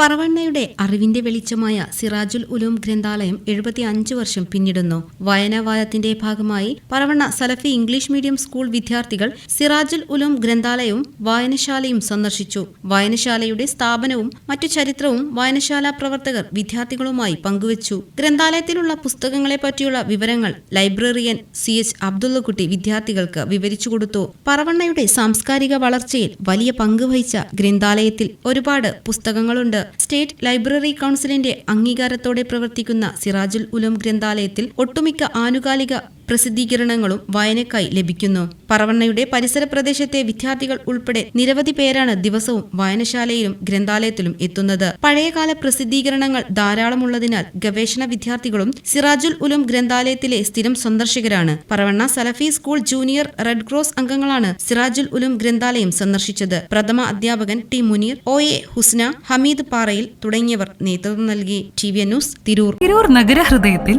പറവണ്ണയുടെ അറിവിന്റെ വെളിച്ചമായ സിറാജുൽ ഉലൂം ഗ്രന്ഥാലയം എഴുപത്തി അഞ്ച് വർഷം പിന്നിടുന്നു. വായനാവാദത്തിന്റെ ഭാഗമായി Paravanna Salafi English medium school വിദ്യാർത്ഥികൾ സിറാജുൽ ഉലൂം ഗ്രന്ഥാലയവും വായനശാലയും സന്ദർശിച്ചു. വായനശാലയുടെ സ്ഥാപനവും മറ്റു ചരിത്രവും വായനശാല പ്രവർത്തകർ വിദ്യാർത്ഥികളുമായി പങ്കുവച്ചു. ഗ്രന്ഥാലയത്തിലുള്ള പുസ്തകങ്ങളെ പറ്റിയുള്ള വിവരങ്ങൾ ലൈബ്രറിയൻ സി എച്ച് അബ്ദുള്ളക്കുട്ടി വിദ്യാർത്ഥികൾക്ക് വിവരിച്ചു കൊടുത്തു. പറവണ്ണയുടെ സാംസ്കാരിക വളർച്ചയിൽ വലിയ പങ്ക് വഹിച്ച ഗ്രന്ഥാലയത്തിൽ ഒരുപാട് പുസ്തകങ്ങളുണ്ട്. സ്റ്റേറ്റ് ലൈബ്രറി കൗൺസിലിന്റെ അംഗീകാരത്തോടെ പ്രവർത്തിക്കുന്ന സിറാജുൽ ഉലം ഗ്രന്ഥാലയത്തിൽ ഒട്ടുമിക്ക ആനുകാലിക പ്രസിദ്ധീകരണങ്ങളും വായനക്കായി ലഭിക്കുന്നു. പറവണ്ണയുടെ പരിസര പ്രദേശത്തെ വിദ്യാർത്ഥികൾ ഉൾപ്പെടെ നിരവധി പേരാണ് ദിവസവും വായനശാലയിലും ഗ്രന്ഥാലയത്തിലും എത്തുന്നത്. പഴയകാല പ്രസിദ്ധീകരണങ്ങൾ ധാരാളമുള്ളതിനാൽ ഗവേഷണ വിദ്യാർത്ഥികളും സിറാജുൽ ഉലും ഗ്രന്ഥാലയത്തിലെ സ്ഥിരം സന്ദർശകരാണ്. Paravanna Salafi school junior Red Cross അംഗങ്ങളാണ് സിറാജുൽ ഉലും ഗ്രന്ഥാലയം സന്ദർശിച്ചത്. പ്രഥമ അധ്യാപകൻ T Muneer O A Husna Hameed പാറയിൽ തുടങ്ങിയവർ നേതൃത്വം നൽകി. T V news Tirur. Tirur നഗരഹൃദയത്തിൽ